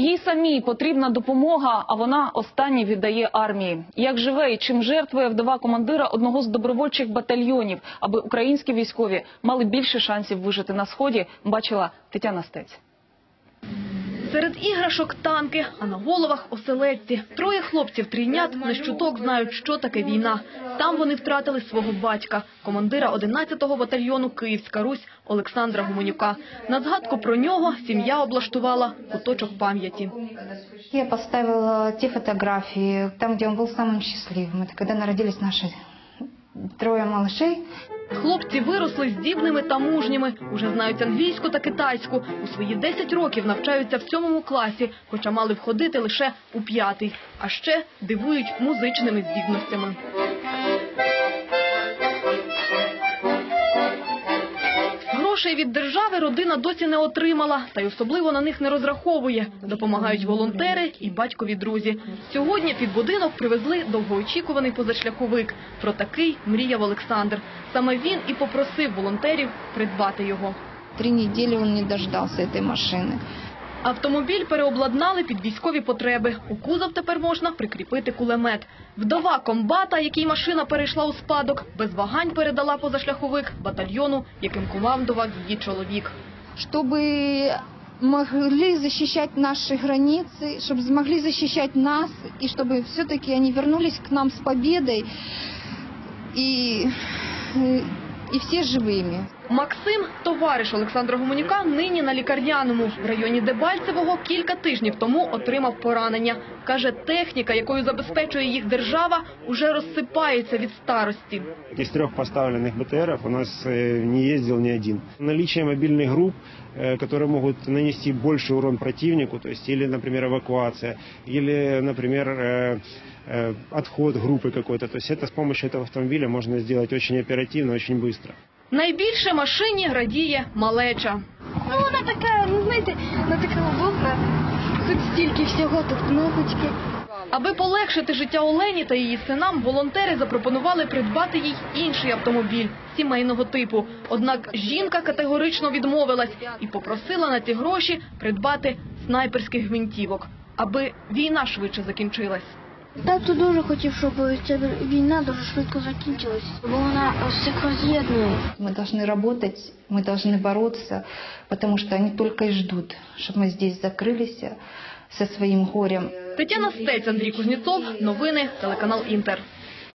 Їй самій потрібна допомога, а вона останнє віддає армії. Як живе і чим жертвує вдова командира одного з добровольчих батальйонів, аби українські військові мали більше шансів вижити на сході, бачила Тетяна Стець. Серед іграшок танки, а на головах оселедці. Троє хлопців трійнят не щуток знають, що таке війна. Там вони втратили свого батька, командира 11-го батальйону Київська Русь Олександра Гуменюка. На згадку про нього сім'я облаштувала куточок пам'яті. Я поставила те фотографии, там, где он был самым счастливым. Это когда народились наши трое малышей. Хлопці виросли здібними та мужніми, уже знають англійську та китайську. У свої 10 років навчаються в сьомому класі, хоча мали входити лише у п'ятий. А ще дивують музичними здібностями. Грошей від держави родина досі не отримала, та й особливо на них не розраховує. Допомагають волонтери і батькові друзі. Сьогодні під будинок привезли довгоочікуваний позашляховик. Про такий мріяв Олександр. Саме він і попросив волонтерів придбати його. Три недели он не дождался этой машины. Автомобіль переобладнали під військові потреби. У кузов тепер можна прикріпити кулемет. Вдова комбата, якій машина перейшла у спадок, без вагань передала позашляховик батальйону, яким командував її чоловік. Чтобы могли защищать наши границы, чтобы смогли защищать нас, и чтобы все-таки они вернулись к нам с победой и, и все живыми. Максим, товариш Олександра Гуменюка, нині на лікарняному. В районі Дебальцевого кілька тижнів тому отримав поранення. Каже, техніка, якою забезпечує їх держава, уже розсипається від старості. Из трех поставленных БТРов у нас э, не ездил ни один. Наличие мобильных групп, э, которые могут нанести больший урон противнику, то есть или, например, эвакуация, или, например, э, э, отход группы какой-то. То есть это с помощью этого автомобиля можно сделать очень оперативно, очень быстро. Найбільше машині радіє малеча. Ну, вона така, ну знаєте, вона така удобна. Тут стільки всього, тут кнопочки. Аби полегшити життя Олені та її синам, волонтери запропонували придбати їй інший автомобіль сімейного типу. Однак жінка категорично відмовилась і попросила на ці гроші придбати снайперських гвинтівок, аби війна швидше закінчилась. Тато дуже хотів, щоб ця війна дуже швидко закінчилась, бо вона всіх роз'єднує. Мы должны работать, мы должны бороться, потому что они только и ждут, чтобы мы здесь закрылись со своим горем. Тетяна Стець, Андрій Кузнєцов, новини, телеканал Інтер.